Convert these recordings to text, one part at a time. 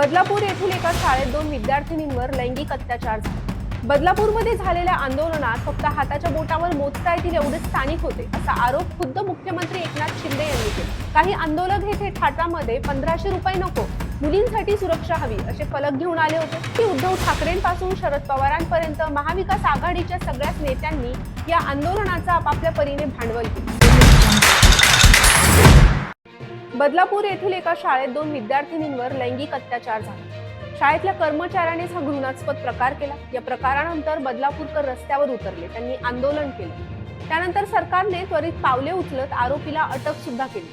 बदलापूर येथील एका शाळेत दोन विद्यार्थिनींवर लैंगिक अत्याचार झाला. बदलापूरमध्ये झालेल्या आंदोलनात फक्त हाताच्या बोटावर मोजता येतील एवढे स्थानिक होते असा आरोप खुद्द मुख्यमंत्री एकनाथ शिंदे यांनी केला. काही आंदोलक हे थेट ठाटामध्ये पंधराशे रुपये नको मुलींसाठी सुरक्षा हवी असे फलक घेऊन आले होते. की उद्धव ठाकरेंपासून शरद पवारांपर्यंत महाविकास आघाडीच्या सगळ्याच नेत्यांनी या आंदोलनाचा आपापल्या परीने भांडवल केले. बदलापूर येथील एका शाळेत दोन विद्यार्थिनींवर लैंगिक अत्याचार झाला. शाळेतल्या कर्मचाऱ्यानेच हा घृणास्पद प्रकार केला. या प्रकारानंतर बदलापूरकर रस्त्यावर उतरले. त्यांनी आंदोलन केलं. त्यानंतर सरकारने त्वरित पावले उचलत आरोपीला अटक सुद्धा केली.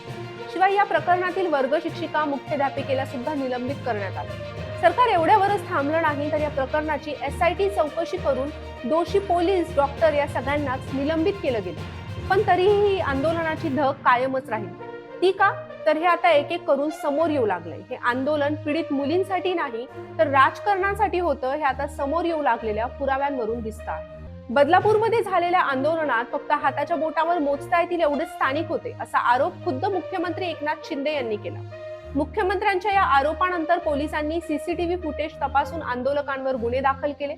शिवाय या प्रकरणातील वर्ग शिक्षिका मुख्याध्यापिकेला सुद्धा निलंबित करण्यात आले. सरकार एवढ्यावरच थांबलं नाही तर या प्रकरणाची एस आय टी चौकशी करून दोषी पोलीस डॉक्टर या सगळ्यांनाच निलंबित केलं गेलं. पण तरीही ही आंदोलनाची धग कायमच राहील. ती का? तर हे आता एक एक करून समोर येऊ लागलंय. हे आंदोलन पीडित मुलींसाठी नाही तर राजकारणासाठी होतं हे आता समोर येऊ लागलेल्या पुराव्यांवरून दिसतात बदलापूरमध्ये झालेल्या आंदोलनात फक्त हाताच्या बोटावर मोजता येतील एवढेच स्थानिक होते असा आरोप खुद्द मुख्यमंत्री एकनाथ शिंदे यांनी केला. मुख्यमंत्र्यांच्या या आरोपानंतर पोलिसांनी सीसीटीव्ही फुटेज तपासून आंदोलकांवर गुन्हे दाखल केले.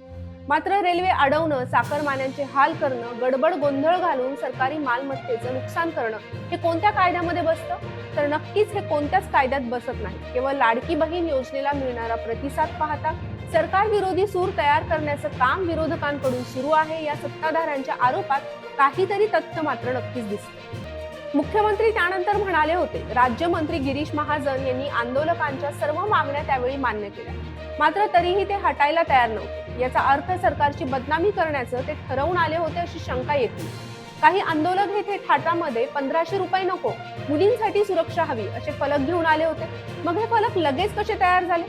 मात्र रेल्वे अडवणं चाकरमान्यांचे हाल करणं गडबड गोंधळ घालून सरकारी मालमत्तेचं नुकसान करणं हे कोणत्या कायद्यामध्ये बसतं? तर नक्कीच हे कोणत्याच कायद्यात बसत नाही. केवळ लाडकी बहीण योजनेला मिळणारा प्रतिसाद पाहता सरकार विरोधी सूर तयार करण्याचं काम विरोधकांकडून सुरू आहे या सत्ताधाऱ्यांच्या आरोपात काहीतरी तथ्य मात्र नक्कीच दिसतं. मुख्यमंत्री त्यानंतर म्हणाले होते राज्यमंत्री गिरीश महाजन यांनी आंदोलकांच्या सर्व मागण्या त्यावेळी मान्य केल्या. मात्र तरीही ते हटायला तयार नव्हते. याचा अर्थ सरकारची बदनामी करण्याचं ते ठरवून आले होते अशी शंका येते काही आंदोलक हे थेट पंधराशे रुपये नको मुलींसाठी सुरक्षा हवी असे फलक घेऊन आले होते. मग हे फलक लगेच कसे तयार झाले?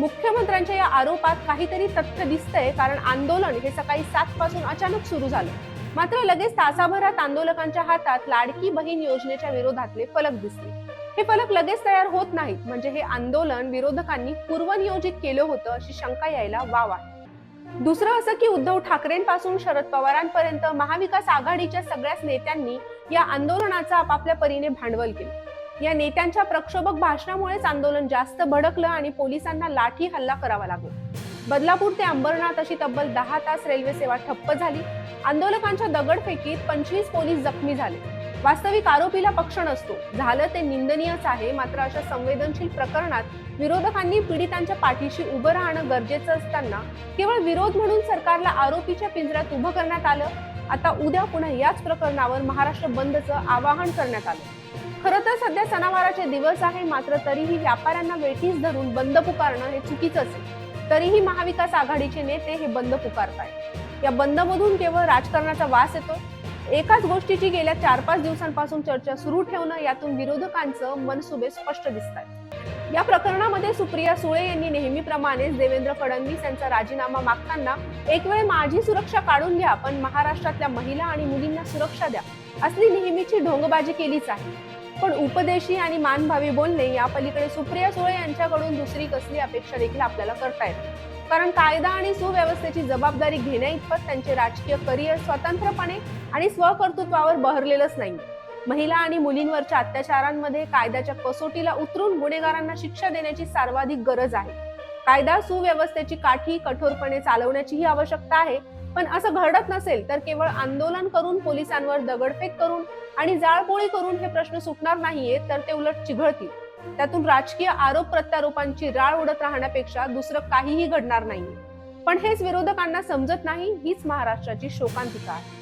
मुख्यमंत्र्यांच्या या आरोपात काहीतरी तथ्य दिसतंय कारण आंदोलन हे सकाळी सात पासून अचानक सुरू झालं. मात्र लगेच तासाभरात आंदोलकांच्या हातात लाडकी बहीण योजनेच्या विरोधातले फलक दिसले. हे फलक लगेच तयार होत नाहीत म्हणजे हे आंदोलन विरोधकांनी पूर्वनियोजित केलं होतं अशी शंका यायला वाव आहे. दुसरं असं की उद्धव ठाकरेंपासून शरद पवारांपर्यंत महाविकास आघाडीच्या सगळ्याच नेत्यांनी या आंदोलनाचं आपापल्या परीने भांडवल केलं. या नेत्यांच्या प्रक्षोभक भाषणामुळेच आंदोलन जास्त भडकलं आणि पोलिसांना लाठी हल्ला करावा लागला. बदलापूर ते अंबरनाथ अशी तब्बल दहा तास रेल्वे सेवा ठप्प झाली. आंदोलकांच्या दगडफेकीत पंचवीस पोलीस जखमी झाले. वास्तविक आरोपीला पक्ष नसतो. झालं ते निंदनीयच आहे मात्र अशा संवेदनशील प्रकरणात विरोधकांनी पीडितांच्या पाठीशी उभं राहणं गरजेचं असताना केवळ विरोध म्हणून सरकारला आरोपीच्या पिंजऱ्यात उभं करण्यात आलं? आता उद्या पुन्हा याच प्रकरणावर महाराष्ट्र बंदचं आवाहन करण्यात आलं. खरं तर सध्या सणावाराचे दिवस आहे मात्र तरीही व्यापाऱ्यांना वेठीस धरून बंद पुकारणं हे चुकीचंच आहे. तरीही महाविकास आघाडीचे नेते हे बंद पुकारतायत. या बंदमधून केवळ राजकारणाचा वास येतो? एकाच गोष्टीची गेल्या चार पाच दिवसांपासून चर्चा सुरू ठेवणं यातून विरोधकांचं मनसुबे स्पष्ट दिसत आहेत या प्रकरणामध्ये सुप्रिया सुळे यांनी नेहमीप्रमाणेच देवेंद्र फडणवीस यांचा राजीनामा मागताना एक वेळ माझी सुरक्षा काढून घ्या पण महाराष्ट्रातल्या महिला आणि मुलींना सुरक्षा द्या असली नेहमीची ढोंगबाजी केलीच आहे. पण उपदेशी आणि मानभावी बोलणे या पलीकडे सुप्रिया सुळे यांच्याकडून दुसरी कसली अपेक्षा देखील आपल्याला करता येते कारण कायदा आणि सुव्यवस्थेची जबाबदारी घेण्याइतपत त्यांचे राजकीय करिअर स्वतंत्रपणे आणि स्वकर्तृत्वावर बहरलेलंच नाही. महिला आणि मुलींवरच्या अत्याचारांमध्ये कायद्याच्या कसोटीला उतरून गुन्हेगारांना शिक्षा देण्याची सर्वाधिक गरज आहे. कायदा सुव्यवस्थेची काठी कठोरपणे चालवण्याचीही आवश्यकता आहे. पण असं घडत नसेल तर केवळ आंदोलन करून पोलिसांवर दगडफेक करून आणि जाळपोळी करून हे प्रश्न सुटणार नाहीये तर ते उलट चिघळतील. त्यातून राजकीय आरोप प्रत्यारोपांची राळ उडत राहण्यापेक्षा दुसरं काहीही घडणार नाही पण हेच विरोधकांना समजत नाही हीच महाराष्ट्राची शोकांतिका आहे.